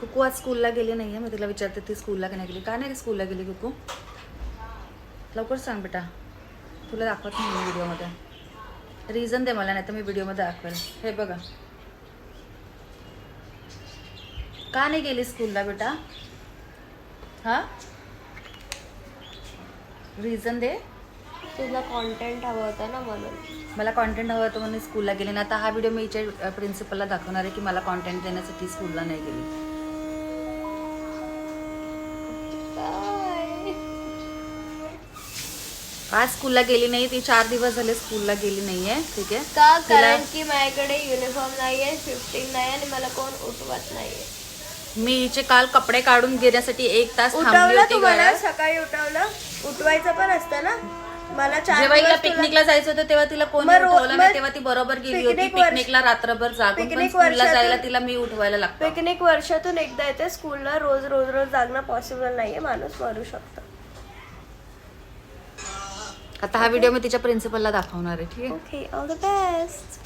कुकू आज स्कूलला गेली नाही आहे मी तिला विचारते ती स्कूलला का नाही गेली? का नाही स्कूलला गेली कुकू? लवकर सांग बेटा. तुला दाखवत नाही मी व्हिडिओमध्ये. रिझन दे मला नाही तर मी व्हिडिओमध्ये दाखवेल. हे बघा. का नाही गेली स्कूलला बेटा? हा? रिझन दे. तुला कॉन्टेंट हवं होतं ना म्हणून. मला कॉन्टेंट हवं होतं म्हणून स्कूलला गेले. ना आता हा व्हिडिओ मी हिच्या प्रिन्सिपलला दाखवणार आहे की मला कॉन्टेंट देण्यासाठी स्कूलला नाही गेली. आज स्कूलला गेली नाही ती चार दिवस झाले स्कूलला गेली नाहीये. ठीक आहे. का? कारण की माझ्याकडे युनिफॉर्म नाहीये शिफ्टिंग नाही आणि मला कोण उठवत नाहीये. मी हिचे काल कपडे काढून घेण्यासाठी एक तास थांबली उठवलं होती तुम्हाला? घरात. सकाळी उठवलं? उठवायचं पण असतं ना? मला चार जेव्हा हिला दिवस तुला- पिकनिकला जायचं होतं तेव्हा तिला कोणी मग रो- उठवलं नाही मग तेव्हा ती बरोबर गेली होती. वर्ष- पिकनिकला रात्रभर जागून पण स्कूलला वर्षातून- जायला तिला मी उठवायला लागतं. पिकनिक वर्षातून एकदा येते. स्कूलला रोज रोज रोज जागणं पॉसिबल नाहीये. माणूस मरू शकतो. आता हा व्हिडिओ मी तिच्या प्रिन्सिपलला दाखवणार आहे ठीक आहे? Okay all the best